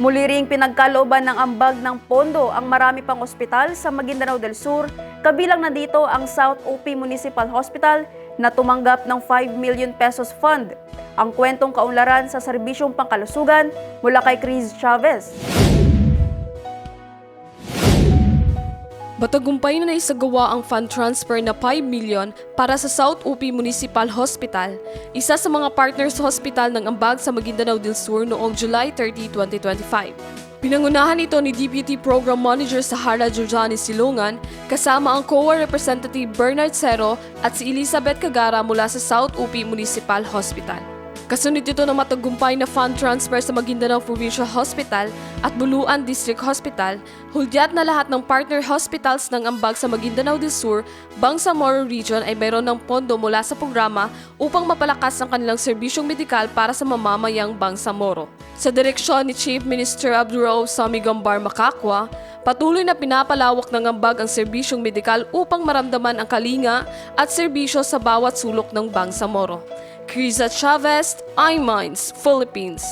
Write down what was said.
Muli ring pinagkalooban ng ambag ng pondo ang marami pang ospital sa Maguindanao del Sur, kabilang na dito ang South OP Municipal Hospital na tumanggap ng 5 million pesos fund. Ang kwentong kaunlaran sa serbisyong pangkalusugan mula kay Chris Chavez. Batagumpay na naisagawa ang fund transfer na 5 million para sa South UP Municipal Hospital, isa sa mga partners hospital ng ambag sa Maguindanao del Sur noong July 30, 2025. Pinangunahan ito ni Deputy Program Manager Sahara Jojani Silungan kasama ang COA Representative Bernard Cero at si Elizabeth Cagara mula sa South UP Municipal Hospital. Kasunod ito ng matagumpay na fund transfer sa Maguindanao Provincial Hospital at Buluan District Hospital, hudyat na lahat ng partner hospitals ng ambag sa Maguindanao del Sur, Bangsamoro Region ay mayroon ng pondo mula sa programa upang mapalakas ang kanilang serbisyong medikal para sa mamamayang Bangsamoro. Sa direksyon ni Chief Minister Abdurrao Sami Gambar Makakwa, patuloy na pinapalawak ng ambag ang serbisyong medikal upang maramdaman ang kalinga at serbisyo sa bawat sulok ng Bangsamoro. Criza Chavez, iMinds, Philippines.